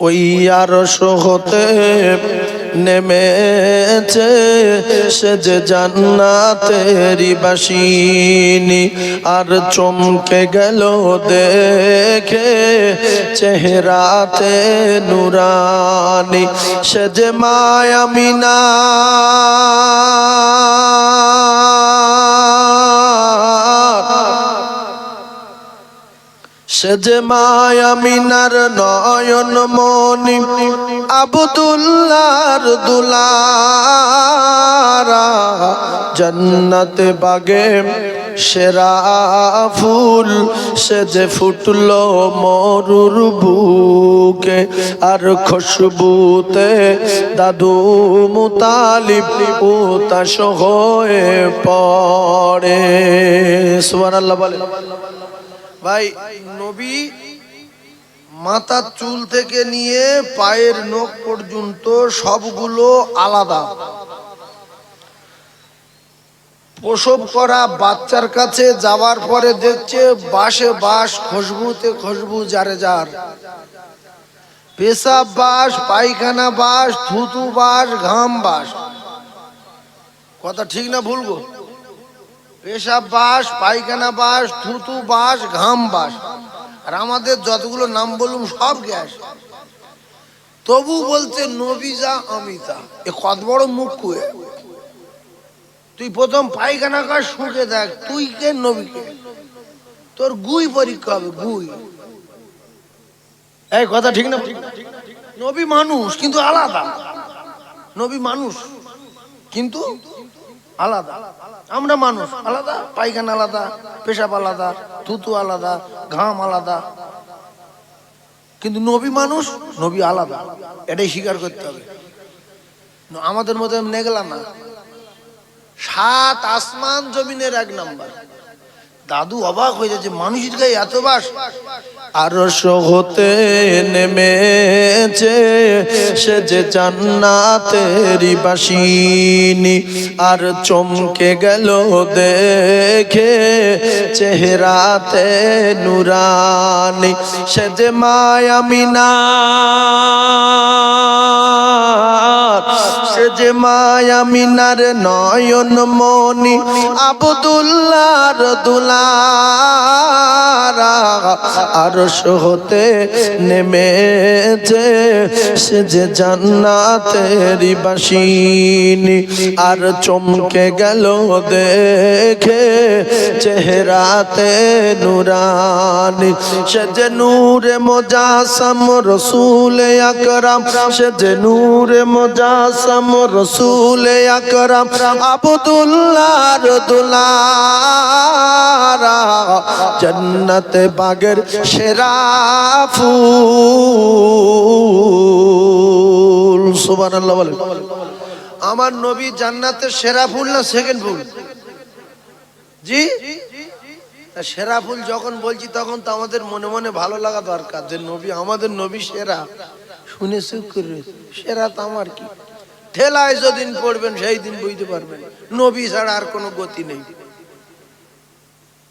ওই আর হতে নেমেছে সে যে জান্নাতেরি বাসিনী। আর চমকে গেল দেখে চেহারাতে নুরানি। সে যে মায়ামিনা সে যে মায়ামিনার নয়ন মনি আবদুল্লার দুলারা। জন্নতে বাগে সেরা ফুল সে যে ফুটলো মরুর বুকে, আর খুশবুতে দাদু মুতালিব উতাস হয়ে পড়ে। সুবহানাল্লাহ বলে ভাই, নবী মাথার চুল থেকে নিয়ে পায়ের নখ পর্যন্ত সবগুলো আলাদা। প্রসব করা বাচ্চার কাছে যাওয়ার পরে দেখছে বাসে বাস খুশবুতে খুশবু যারে যার। পেশাব বাস, পায়খানা বাস, থুতু বাস, ঘাম বাস। কথা ঠিক না ভুলবো পেশাব বাস পায়খানা বাস থুতু বাস ঘাম বাস আর আমাদের যতগুলো নাম বলুম সব গ্যাস। তবু বলছে নবীজা অমিতা এ কত বড় মুখ কুয়ে তুই প্রথম পায়খানা কাজ শুকে দেখ, তুই কে নবীকে তোর গুই পরীক্ষা হবে, গুই। এই কথা ঠিক না? নবী মানুষ, কিন্তু আলাদা। নবী মানুষ, কিন্তু আলাদা। আমরা মানুষ, আলাদা, পায়খানা আলাদা, পেশাব আলাদা, থুতু আলাদা, ঘাম আলাদা। কিন্তু নবী মানুষ, নবী আলাদা। এটাই স্বীকার করতে হবে। আমাদের মতো নেগলা না। সাত আসমান জমিনের এক নাম্বার। দাদু অবাক হয়ে যাচ্ছে, মানুষের গায়ে এত বাস? আরশ হতে নেমেছে সে যে জান্নাতেরি বাসিনী। আর চমকে গেল দেখে চেহারাতে নুরানি। সে যে মায়ামিনা যে মায়ামিনার নয়ন মনি আবদুল্লার দুলারা আরশ হতে নেমেছে সে যে জান্নাতেরি বাসিনী আর চমকে গেল দেখে চেহারাতে নুরানি সে যে নূরে মোজাসম রসুল আকরাম সে যে নূরে মোজাসম রসুল আকরাম আবদুল্লাহর দুলারা। জন্নতে বাগের সেরা ফুল। বলে আমার নবী জান্নাতের সেরা ফুল না সেকেন্ড ফুল? জি? সেরা ফুল যখন বলছি, তখন তো আমাদের মনে মনে ভালো লাগা দরকার যে নবী আমাদের নবী সেরা। শুনে সুখ করে, সেরা তো আমার কি? ঠেলায় যেদিন পড়বেন সেই দিন বুঝতে পারবেন নবী ছাড়া আর কোনো গতি নেই।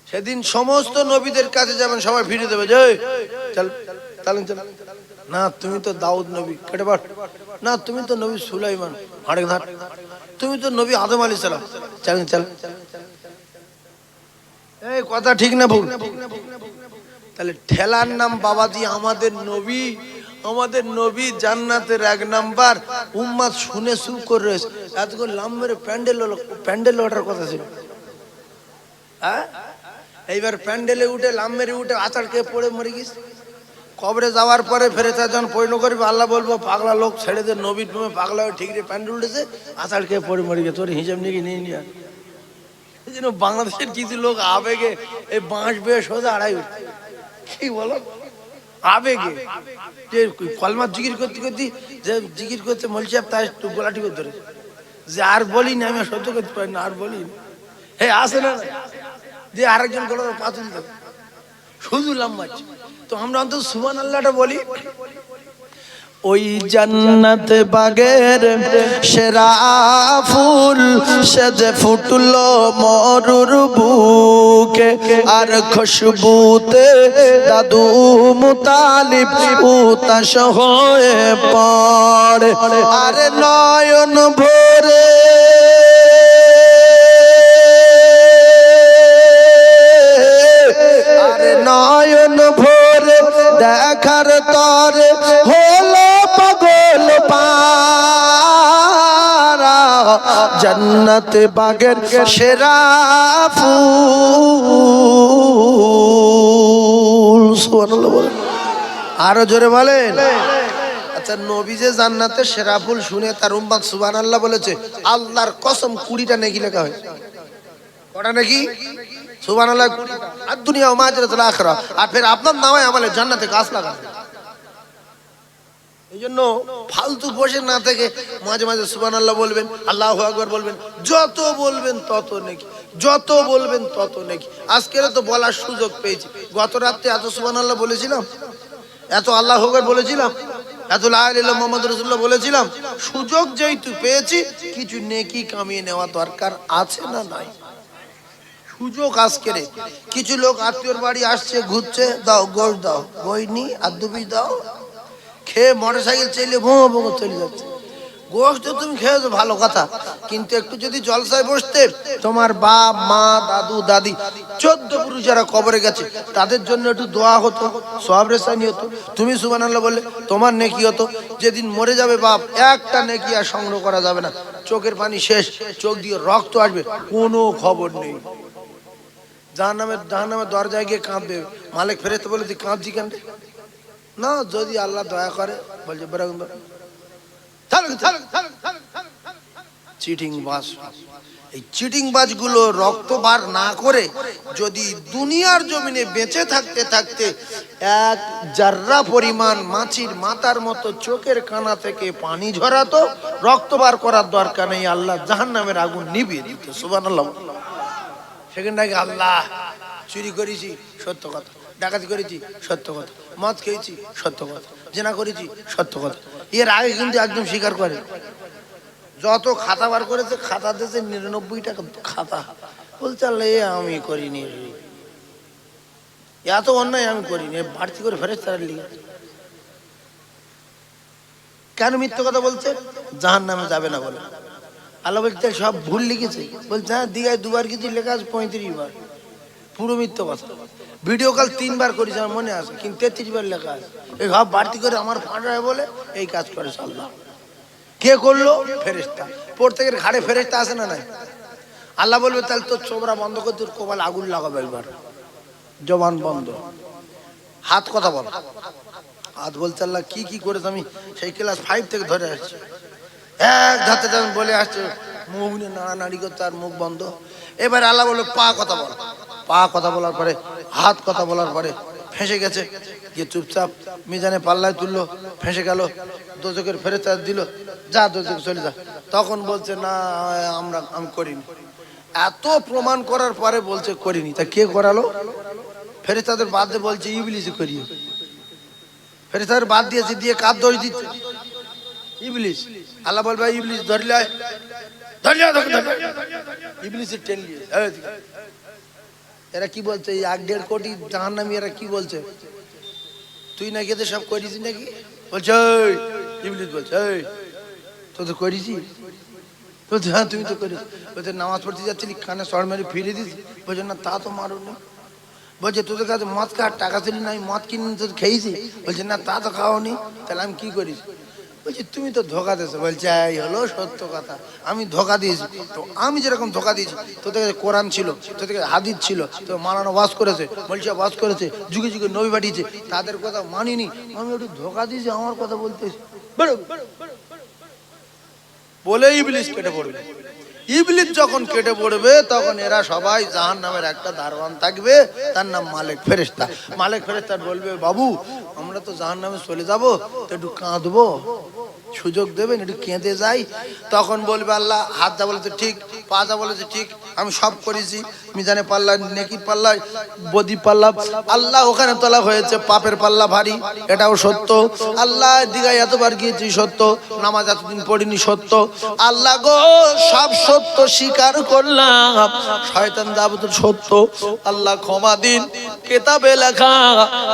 সেদিন সমস্ত নবীদের কাছে যাবেন সবাই ফিরে দেবে যে "এই, চালেন না তুমি তো দাউদ নবী কেটে না তুমি তো নবী সুলাইমান হাড়ে তুমি তো নবী আদম আলী সালাম। চালেন চল। এই কথা ঠিক না ভুল। তাহলে ঠেলার নাম বাবা দিয়ে আমাদের নবী আমাদের নবী জান্নাতের এক নাম্বার উম্মাদ শুনে সু করে রয়েছে। এত করে লাম্বের প্যান্ডেল প্যান্ডেল ওঠার কথা ছিল। হ্যাঁ? এইবার প্যান্ডেলে উঠে, লাম্বেরে উঠে আচার খেয়ে পড়ে মরে গিস কবরে যাওয়ার পরে ফেরে যখন পরিণ করবে, আল্লাহ বলব, পাগলা লোক ছেড়ে দে, নবীর প্রেমে পাগলা ঠিক রে প্যান্ডেল উঠেছে, আচার খেয়ে পড়ে মরে গেছে। তোর হিসাব নিয়ে নিয়ে নিয়ে এই জন্য বাংলাদেশের কিছু লোক আবেগে এই বাঁশ বেয়ে সোজা আড়াই উঠছে কি বলো? আবেগে। যে কলমা জিকির করতে করতে, যে জিকির করতে মলছি তাই একটু গোলাটি করে ধরে। যে আর বলি না, আমি সহ্য করতে পারি না, আর বলি হে, আসে না। যে আরেকজন গোলার দেবে শুধু লাম্বাচ্ছে তো আমরা অন্তত সুমান আল্লাহটা বলি ওই জান্নাত বাগের সেরা ফুল সেজে ফুটলো মরুর বুকে, আর খুশবুতে দাদু মুতালিব উতাস হয়ে পড়ে। আর নয়ন ভরে আরে নয়ন ভরে দেখার তরে হলো জন্নত বাগের সেরা ফুল। সুবহানাল্লাহ বলেন। আরও জোরে বলেন। আচ্ছা নবী যে জান্নাতে সেরা ফুল শুনে তার উম্মাদ সুবহানাল্লাহ বলেছে, আল্লাহর কসম কুড়িটা নেকি লেখা হয়েছে কটা নাকি? সুবান আল্লাহ আর দুনিয়া মাঝরাতুল আখরা। আর ফের আপনার নামে আমলে জান্নাতে গাছ লাগান। এই জন্য ফালতু বসে না থেকে মাঝে মাঝে সুবান আল্লাহ বলবেন, আল্লাহ আকবর বলবেন, যত বলবেন তত নাকি, যত বলবেন তত নাকি। আজকের তো বলার সুযোগ পেয়েছি। গত রাত্রে এত সুবান আল্লাহ বলেছিলাম, এত আল্লাহ আকবর বলেছিলাম, এত লাইলাহ মোহাম্মদ রসুল্লাহ বলেছিলাম, সুযোগ যেহেতু পেয়েছি, কিছু নেকি কামিয়ে নেওয়া দরকার আছে না নাই? সুযোগ আজকের কিছু লোক আত্মীয়র বাড়ি আসছে, ঘুরছে, দাও, গোশ দাও গইনি আর দুবি দাও খেয়ে মোটর সাইকেল চাইলে ভোঁ ভোঁ চলে যাচ্ছে। তো তুমি খেয়েছো, ভালো কথা। কিন্তু একটু যদি জলসায় বসতে, তোমার বাপ, মা, দাদু, দাদি, চোদ্দ পুরুষ যারা কবরে গেছে, তাদের জন্য একটু দোয়া হতো সব রেসানি হতো। তুমি সুবান আল্লাহ বললে, তোমার নেকি হতো। যেদিন মরে যাবে বাপ, একটা নেকি আর সংগ্রহ করা যাবে না। চোখের পানি শেষ, চোখ দিয়ে রক্ত আসবে, কোনো খবর নেই। জাহান নামের জাহান নামের দরজায় গিয়ে কাঁদবে। মালিক ফেরেতে বলে, তুই কাঁদছি কেন? না, যদি আল্লাহ দয়া করে, বলছে বেরোন চিটিং বাস এই চিটিং বাজগুলো রক্ত বার না করে, যদি দুনিয়ার জমিনে বেঁচে থাকতে থাকতে এক জাররা পরিমাণ মাছির মাথার মতো চোখের কানা থেকে পানি ঝরাতো রক্ত বার করার দরকার নেই, আল্লাহ জাহান নামের আগুন নিভিয়ে দিত। সুবান আল্লাহ আল্লাহ, চুরি করেছি, সত্য কথা। ডাকাতি করেছি, সত্য কথা। মদ খেয়েছি, সত্য কথা। জেনা করেছি, সত্য কথা। এর আগে কিন্তু একদম স্বীকার করে। যত খাতা বার করেছে, খাতা দিয়েছে নিরানব্বই টাকা খাতা। বলছে আমি করিনি এত অন্যায় আমি করিনি। বাড়তি করে ফেরেস তার লিগে। কেন মিথ্যে কথা বলছে? জাহান নামে যাবে না বলে। আল্লাহ বলছে, সব ভুল লিখেছে। বলছে হ্যাঁ দীঘায় দুবার কিছু লেখা আছে পঁয়ত্রিশ বার। পুরো মিথ্য কথা। ভিডিও কল তিনবার করেছে, আমার মনে আছে, কিন্তু তেত্রিশ বার লেখা আছে। এই ভাব বাড়তি করে আমার ফাঁড়ায় বলে এই কাজ করে আল্লাহ কে করল? ফেরেস্তা প্রত্যেকের ঘাড়ে ফেরেস্তা আসে না নাই? আল্লাহ বলবে, তাহলে তোর চোবরা বন্ধ করে তোর কোবাল আগুন লাগাবে একবার। জবান বন্ধ। হাত কথা বল। হাত বলছে আল্লাহ কি কি করেছে আমি সেই ক্লাস ফাইভ থেকে ধরে আসছি। এক ধাতে বলে আসছে, মুখ নিয়ে নাড়ানাড়ি করতে আর মুখ বন্ধ। এবার আল্লাহ বলল পা কথা বল। পা কথা বলার পরে, হাত কথা বলার পরে ফেঁসে গেছে। গিয়ে চুপচাপ মিজানে পাল্লায় তুললো, ফেঁসে গেল দোজকের ফেরত দিল, যা দোজক চলে যা। তখন বলছে, না, আমরা, আমি করিনি। এত প্রমাণ করার পরে বলছে, করিনি। তা কে করালো? ফেরেস্তাদের বাদ দিয়ে বলছে, ইবলিসে করিয়ে ফেরেস্তাদের বাদ দিয়েছে, দিয়ে কার দোষ দিচ্ছে। ইবলিস? আল্লাহ বলবে, ইবলিস ধরলে ধরলে। ইবলিসের টেন দিকে। এরা কি বলছে, এই এক দেড় কোটি জাহান নামি এরা কি বলছে? তুই নাকি এদের সব করিস নাকি? বলছে ইবলিস বলছে তো তো করিস বলছে হ্যাঁ তুমি তো করিস বলছে, নামাজ পড়তে যাচ্ছিলি, কানে সর মেরে ফিরে দিস? বলছে, না, তা তো মারো না। বলছে, তোদের কাছে মদ খাওয়ার টাকা ছিল না, আমি মদ কিনে তো খেয়েছি। বলছে, না, তা তো খাওয়ানি তাহলে আমি কি করিস? বলছি, তুমি তো ধোকা দিয়েছ। বলছে, এই হলো সত্য কথা। আমি ধোকা দিয়েছি। তো আমি যেরকম ধোকা দিয়েছি, তোদের কাছে কোরআন ছিল, তোদের কাছে হাদিদ ছিল, তো মানানো বাস করেছে, বলছে বাস করেছে, যুগে যুগে নবী পাঠিয়েছে, তাদের কথা মানিনি। আমি একটু ধোকা দিয়েছি, আমার কথা বলতে বলেই বলে ইবলিস কেটে পড়বে। ইবলিস যখন কেটে পড়বে, তখন এরা সবাই জাহান নামের একটা দারোয়ান থাকবে। তার নাম মালিক ফেরেস্তা মালিক ফেরেস্তা বলবে, বাবু, আমরা তো জাহান নামে চলে যাব, তো একটু কাঁদবো। সুযোগ দেবেন, একটু কেঁদে যাই। তখন বলবে আল্লাহ, হাত যা বলেছে ঠিক, পা যা বলেছে ঠিক। আমি সব করেছি, মিজানে পাল্লা নেকি পাল্লা বদি পাল্লা। আল্লাহ ওখানে তোলা হয়েছে, পাপের পাল্লা ভারী, এটাও সত্য। আল্লাহ দিঘায় এতবার গিয়েছি সত্য, নামাজ এতদিন পড়িনি সত্য। আল্লাহ গো, সব সত্য স্বীকার করলাম, শয়তান যাবতীয় সত্য। আল্লাহ ক্ষমা দিন, কেতাবে লেখা,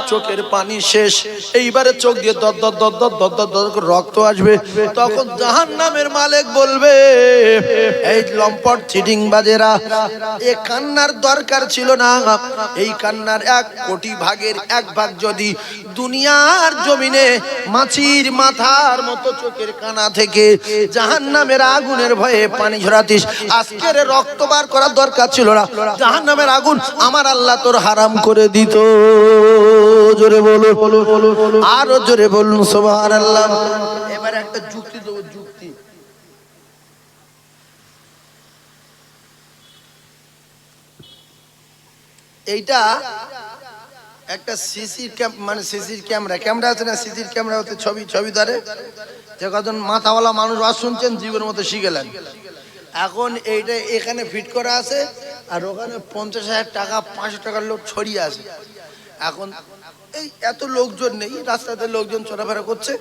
চোখের পানি শেষ। এইবারে চোখ দিয়ে দর দর দর দর দর দর দর রক্ত আসবে। তখন জাহান নামের মালিক বলবে, এই লম্পট চিটিং বাজেরা এ কান্নার দরকার ছিল না। এই কান্নার এক কোটি ভাগের এক ভাগ যদি দুনিয়ার জমিনে মাছির মাথার মতো চোখের কানা থেকে জাহান নামের আগুনের ভয়ে পানি ঝরাতিস, আজকের রক্ত বার করার দরকার ছিল না। জাহান নামের আগুন আমার আল্লাহ তোর হারাম করে দিত। জোরে বলো বলো আরও জোরে বলুন সোবাহার আল্লাহ এবার একটা যুক্তি যুক্তি। এইটা একটা সিসি ক্যাম মানে সিসির ক্যামেরা ক্যামেরা আছে না? সিসির ক্যামেরা হতে ছবি ছবি ধরে। যে কজন মাথাওয়ালা মানুষ আজ শুনছেন জীবের মতো শিখেলেন এখন এইটা এখানে ফিট করা আছে, আর ওখানে পঞ্চাশ হাজার টাকা, পাঁচশো টাকার লোক ছড়িয়ে আছে। এখন এই এত লোকজন নেই, রাস্তাতে লোকজন চলাফেরা করছে।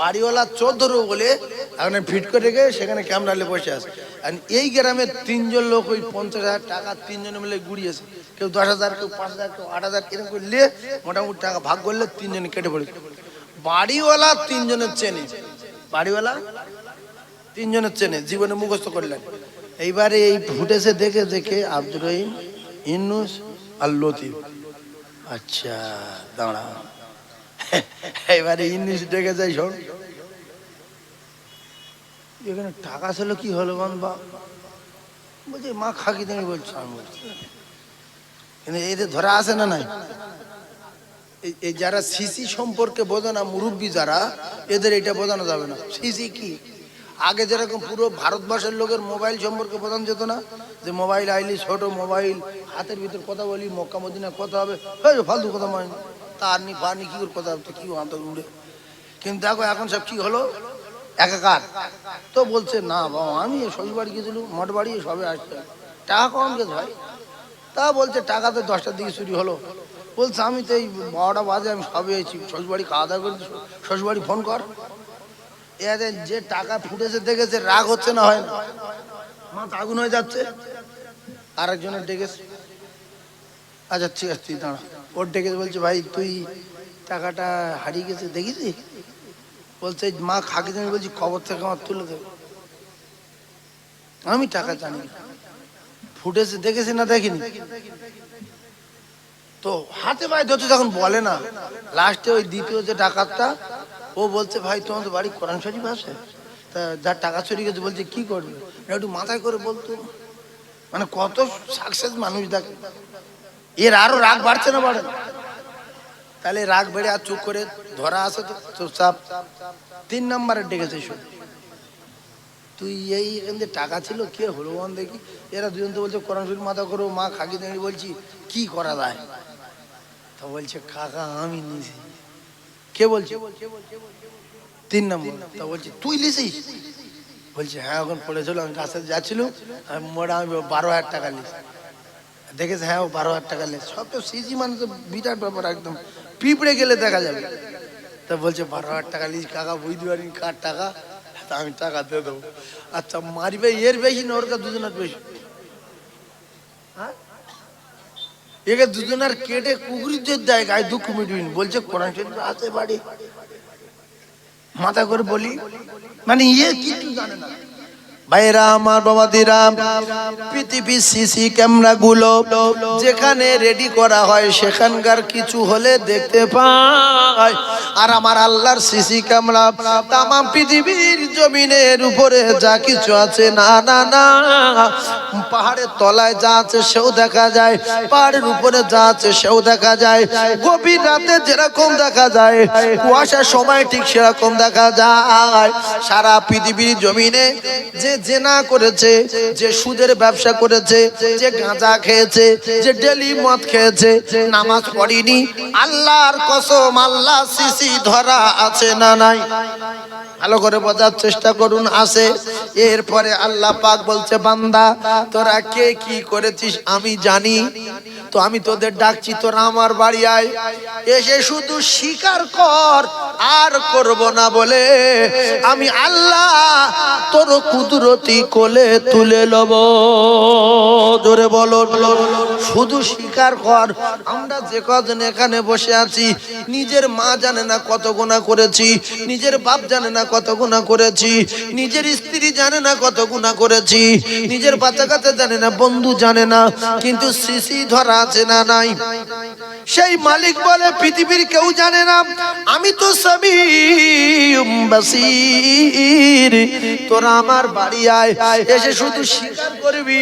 বাড়িওয়ালা চোর ধরবো বলে এখন ফিট করে রেখে সেখানে ক্যামেরা নিয়ে বসে আছে। আর এই গ্রামে তিনজন লোক ওই পঞ্চাশ হাজার টাকা তিনজনে মিলে গুড়িয়েছে। কেউ দশ হাজার, কেউ পাঁচ হাজার, কেউ আট হাজার, এরকম করে নিয়ে মোটামুটি টাকা ভাগ করলে তিনজনে কেটে পড়ে। বাড়িওয়ালা তিনজনের চেনে। বাড়িওয়ালা তিনজনের চেনে, জীবনে মুখস্থ করলেন। এইবারে এই ফুটেছে দেখে দেখে আব্দুর রহিম ইনুস আর লতিফ। আচ্ছা দাঁড়া। এবারে ইন্নুস ডেকে যাই, শোন। এখানে টাকা ছিল, কি হলো বাবা বলছি, মা খাকি দেবে বলছো। আমি বলছি কিন্তু এদের ধরা আছে না নাই? এই- যারা সিসি সম্পর্কে বোঝে না, মুরব্বী যারা, এদের এটা বোঝানো যাবে না। সিসি কি? আগে যেরকম পুরো ভারতবর্ষের লোকের মোবাইল সম্পর্কে প্রধান যেত না যে মোবাইল আইলি ছোট মোবাইল, হাতের ভিতর কথা বলি, মক্কা মদিনা কথা হবে, এই ফালতু কথা মানে তার নি পার নি কি করে কথা হবে কি হাত উড়ে। কিন্তু দেখো এখন সব কি হলো? একাকার। তো বলছে, না বাবা, আমি শ্বশুর বাড়ি গেছিলাম মঠ বাড়ি, সবে আসছে টাকা কম গেছে ভাই? তা বলছে, টাকা তো দশটার দিকে চুরি হলো। বলছে, আমি তো এই বারোটা বাজে, আমি সবে এসেছি, শ্বশুরবাড়ি খাওয়া দাওয়া করেছি, শ্বশুরবাড়ি ফোন কর। এদের যে টাকা ফুটেছে, দেখেছে, রাগ হচ্ছে না, হয় না। মাথা আগুন হয়ে যাচ্ছে। আরেকজনের ডেকেছে। আচ্ছা ঠিক আছে, তুই দাঁড়া। ওর ডেকেছে, বলছে, ভাই, তুই টাকাটা হারিয়ে গেছে দেখেছি বলছে, মা খাকি আমি বলছি, খবর থেকে আমার তুলে দেবে আমি টাকা জানি ফুটেছে, দেখেছি না, দেখিনি। তো হাতে পায়ে যত যখন বলে না, লাস্টে ওই দ্বিতীয় যে ডাকাতটা ও বলছে, ভাই তোমাদের বাড়ি কোরআন শরীফ আছে? তা যার টাকা চুরি গেছে, বলছে, কি করবে? একটু মাথায় করে বলতো মানে কত সাকসেস মানুষ দেখে। এর আরও রাগ বাড়ছে না বাড়ে? তাহলে রাগ বেড়ে আর চুপ করে ধরা আছে তো চুপচাপ তিন নম্বরে ডেকেছে শুধু। তুই এই এখান টাকা ছিল, কে হলো বল দেখি। এরা দুজন তো বলছে, কোরআন শরীফ মাথা করো, মা খাকি দাঁড়িয়ে বলছি, কি করা যায়? তা বলছে, কাকা, আমি নিছি কে বলছে? তিন নম্বর। তা বলছে, তুই লিসিস বলছে হ্যাঁ ওখানে পড়েছিল, আমি রাস্তায় যাচ্ছিল, আমি মোটা আমি বারো হাজার টাকা লিস দেখেছে হ্যাঁ ও বারো হাজার টাকা লিস সব তো সিজি মানে তো বিরাট ব্যাপার, একদম পিঁপড়ে গেলে দেখা যাবে। তা বলছে, বারো হাজার টাকা লিস কাকা, বুঝতে পারিনি কার টাকা, তা আমি টাকা দিয়ে দেবো। আচ্ছা মারিবে, এর বেশি না, ওর দুজনের বেশি। হ্যাঁ? একে দুজনের কেটে কুকুরি যে দেয়, গায়ে দুঃখ বলছে, কোরআন শরীফ আছে বাড়ি। মাথা করে বলি মানে ইয়ে কিছু জানে না। ভাইরা আমার বাবাদিরা পৃথিবীর সিসি ক্যামেরা গুলো যেখানে রেডি করা হয়, সেখানকার কিছু হলে দেখতে পায় আর আমার আল্লাহর সিসি ক্যামেরা তামাম পৃথিবীর জমিনের উপরে যা কিছু আছে, না না না। পাহাড়ের তলায় যা আছে সেও দেখা যায়, পাহাড়ের উপরে যা আছে সেও দেখা যায়। গভীর রাতে যেরকম দেখা যায়, কুয়াশার সময় ঠিক সেরকম দেখা যায়। সারা পৃথিবীর জমিনে যে জেনা করেছে, যে সুদের ব্যবসা করেছে, যে গাঁজা খেয়েছে, যে ডেলি মদ খেয়েছে, নামাজ পড়িনি, আল্লাহর কসম, আল্লাহ সিসি ধরা আছে না নাই? ভালো করে বোঝার চেষ্টা করুন আসে এরপরে আল্লাহ পাক বলছে, বান্দা, তোরা কে কি করেছিস আমি জানি। তো আমি তোদের ডাকছি, তোরা আমার বাড়ি আয়। এসে শুধু স্বীকার কর, আর করব না বলে আমি আল্লাহ তোর কুদরতি কোলে তুলে লব। ধরে বলো, শুধু স্বীকার কর, আমরা যে কজন এখানে বসে আছি, নিজের মা জানে না কত গুণা করেছি, নিজের বাপ জানে না কত গুণা করেছি? নিজের স্ত্রী জানে না কত গুণা করেছি। নিজের বাচ্চা কাচ্চা জানে না, বন্ধু জানে না, কিন্তু সিসি ধরা আছে না নাই। সেই মালিক বলে, পৃথিবীর কেউ জানে না। আমি তো সবই তোরা আমার বাড়ি আয়। এসে শুধু স্বীকার করবি।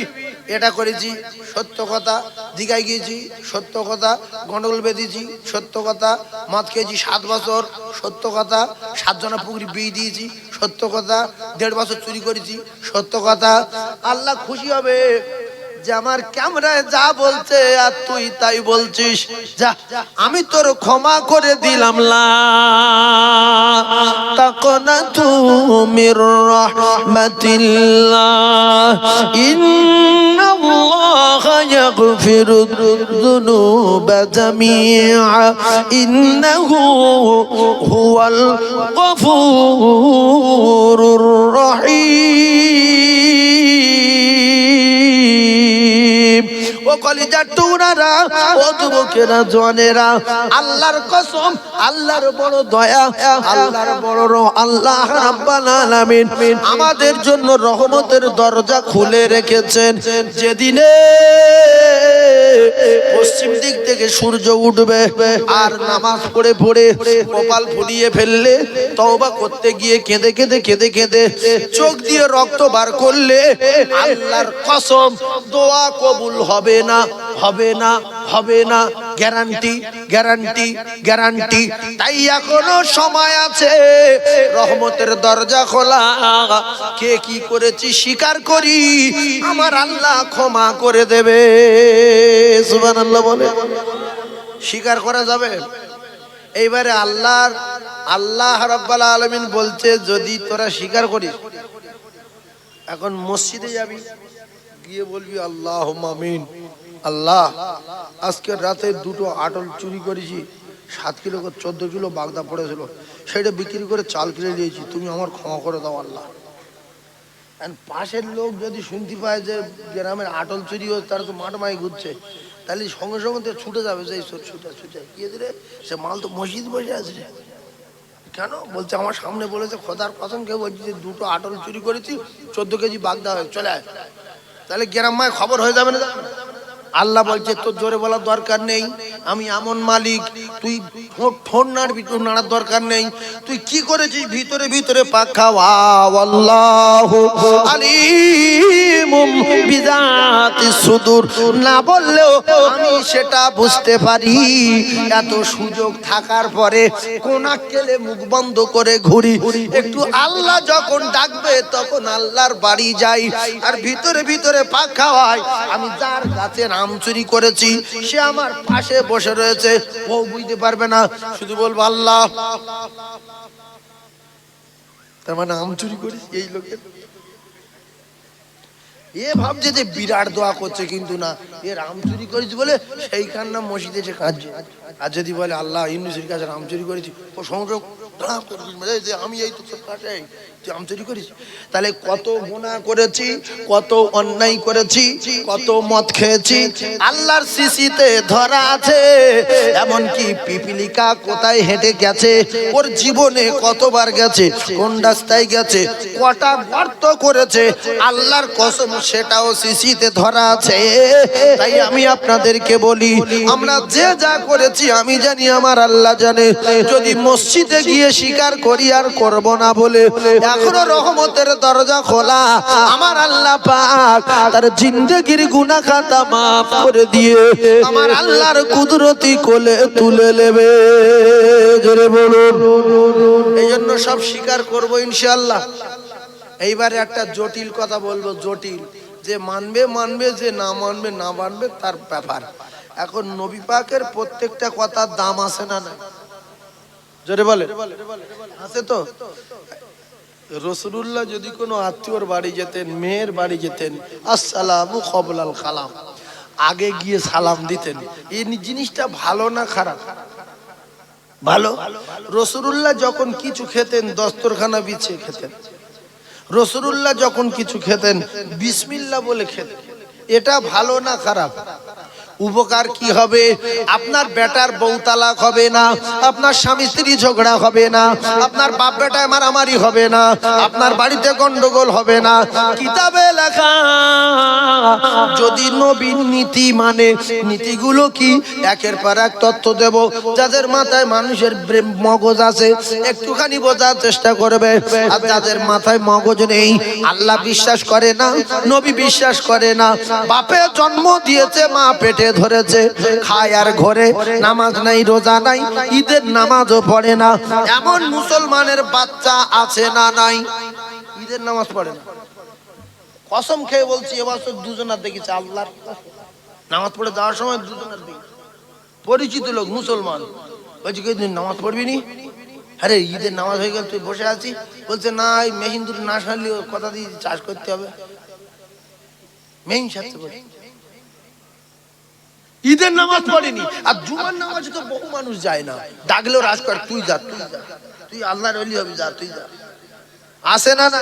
এটা করেছি। সত্য কথা, দীঘায় গিয়েছি, সত্য কথা, গন্ডগোল বেঁধেছি, সত্য কথা মদ খেয়েছি সাত বছর, সত্য কথা, সাতজনা পুকুরি বিয়ে দিয়েছি, সত্য কথা, দেড় বছর চুরি করেছি, সত্য কথা, আল্লাহ খুশি হবে। যে আমার ক্যামেরায় যা বলছে আর তুই তাই বলছিস। যা, আমি তোর ক্ষমা করে দিলাম, লা তুমি ইন্নাহু হুয়াল রহিম। কলিজার ও যুবকেরা জনেরা আল্লাহর কসম, আল্লাহর বড় দয়া, আল্লাহর বড় আল্লাহ রাব্বাল আলামিন আমাদের জন্য রহমতের দরজা খুলে রেখেছেন। যেদিনে পশ্চিম দিক থেকে সূর্য উঠবে আর নামাজ পড়ে পড়ে কপাল ফুলিয়ে ফেললে, তওবা করতে গিয়ে কেঁদে কেঁদে কেঁদে কেঁদে চোখ দিয়ে রক্ত বার করলে আল্লাহর কসম দোয়া কবুল হবে না। হবে না হবে না গ্যারান্টি গ্যারান্টি গ্যারান্টি তাই এখনও সময় আছে। রহমতের দরজা খোলা। কে কি করেছি স্বীকার করি। আমার আল্লাহ ক্ষমা করে দেবে। সুবান আল্লাহ বলে। স্বীকার করা যাবে? এইবারে আল্লাহর, আল্লাহ রব্বাল আলমিন বলছে, যদি তোরা স্বীকার করিস, এখন মসজিদে যাবি, গিয়ে বলবি আল্লাহ মামিন আল্লাহ আজকের রাতে দুটো আটল চুরি করেছি, সাত কিলো চোদ্দ কিলো বাগদা পড়েছিল, সেটা বিক্রি করে চাল কিনে নিয়েছি তুমি আমার ক্ষমা করে দাও আল্লাহ। পাশের লোক যদি শুনতে পায় যে গ্রামের আটল চুরি হচ্ছে, তারা তো মাঠ মাই ঘুরছে, তাহলে সঙ্গে সঙ্গে তো ছুটে যাবে, যে ছুটে ছুটে গিয়ে দিলে সে মাল তো মসজিদ বসে আছে। কেন? বলছে, আমার সামনে বলেছে, খোদার কসম, কেউ বলছে যে দুটো আটল চুরি করেছি, চোদ্দ কেজি বাগদা হয়ে চলে আয়। তাহলে গ্রামায় খবর হয়ে যাবে না। আল্লাহ বলছে, তোর জোরে বলার দরকার নেই। আমি এমন মালিক, তুই ঠোঁট ঠোঁট নাড়বি তোর নাড়ার দরকার নেই। তুই কি করেছিস? ভিতরে ভিতরে পাক খাওয়া আল্লাহু আলিমুম বিজাতি সুদূর। না বললেও আমি সেটা বুঝতে পারি। এত সুযোগ থাকার পরে কোন কেলে মুখ বন্ধ করে ঘুরি। একটু আল্লাহ যখন ডাকবে, তখন আল্লাহর বাড়ি যাই। আর ভিতরে ভিতরে পাক খাওয়াই। আমি যার কাছে নাম চুরি করেছি, সে আমার পাশে বসে রয়েছে। ও বুঝতে পারবে না, শুধু বলব আল্লাহ। তার মানে আম চুরি করি এই লোকের। এ ভাবছে যে বিরাট দোয়া করছে, কিন্তু না, এ রাম চুরি করেছি বলে সেই কান্না মসজিদে কাজ আর যদি বলে, আল্লাহ ইউনুসের কাছে রাম চুরি করেছি, ও সংযোগ যে আমি এই তো তুই করিস? তাহলে কত গুণা করেছি, কত অন্যায় করেছি, কত মদ খেয়েছি, আল্লাহর শিশিতে ধরা আছে পিপিলিকা কোথায় হেঁটে গেছে, ওর জীবনে কতবার গেছে, কোন রাস্তায় গেছে, কটা গর্ত করেছে, আল্লাহর কসম সেটাও শিশিতে ধরা আছে। তাই আমি আপনাদেরকে বলি, আমরা যে যা করেছি, আমি জানি আমার আল্লাহ জানে। যদি মসজিদে গিয়ে স্বীকার করি আর করব না বলে। এখনও রহমতের দরজা খোলা। আমার আল্লাহ পাক তার জিন্দগির গুনাহ খাতা মাফ করে দিয়ে আমার আল্লাহর কুদরতি কোলে তুলে নেবে। জোরে বলুন। এই জন্য সব স্বীকার করব ইনশাআল্লাহ। এইবারে একটা জটিল কথা বলব, জটিল। যে মানবে মানবে, যে না মানবে না মানবে তার ব্যাপার। এখন নবী পাকের প্রত্যেকটা কথার দাম আছে না না জোরে বলে আছে তো? রসুল্লাহ যদি কোনো আত্মীয়র বাড়ি যেতেন, মেয়ের বাড়ি যেতেন, আসসালামু কবলাল কালাম, আগে গিয়ে সালাম দিতেন। এই জিনিসটা ভালো না খারাপ? ভালো? রসুল্লাহ যখন কিছু খেতেন, দস্তরখানা বিছিয়ে খেতেন। রসুল্লাহ যখন কিছু খেতেন, বিসমিল্লা বলে খেতেন। এটা ভালো না খারাপ? উপকার কি হবে? আপনার বেটার বউ তালাক হবে না, আপনার স্বামী স্ত্রী ঝগড়া হবে না, আপনার বাপ বেটায় মারামারি হবে না, আপনার বাড়িতে গন্ডগোল হবে না। কিতাবে লেখা, যদি নবীন নীতি মানে নীতিগুলো কি? একের পর এক তথ্য দেব। যাদের মাথায় মানুষের মগজ আছে, একটুখানি বোঝার চেষ্টা করবে। আর যাদের মাথায় মগজ নেই, আল্লাহ বিশ্বাস করে না, নবী বিশ্বাস করে না। বাপে জন্ম দিয়েছে মা পেটে। ধরেছে, খায় আর ঘরে, নামাজ নাই, রোজা নাই, ঈদের নামাজও পড়ে না, এমন মুসলমানের বাচ্চা আছে না নাই? ঈদের নামাজ পড়ে না। কসম খেয়ে বলছি এবছর দুজনার দেখেছি, আল্লাহর নামাজ পড়ে যাওয়ার সময় দুজনার দেখি। পরিচিত লোক, মুসলমান। বলছি তুই নামাজ পড়বি নি? আরে, ঈদের নামাজ হয়ে গেল, তুই বসে আছি বলছে, না, এই মেহিন দুটো না সারলে কথা দিয়ে চাষ করতে হবে। মেহিন বলে ঈদের নামাজ পড়েনি। আর জুমার নামাজ তো বহু মানুষ যায় না। ডাকলেও রাজ কর তুই যা তুই যা। তুই আল্লাহর অলি হবি যা তুই যা। আসে না না।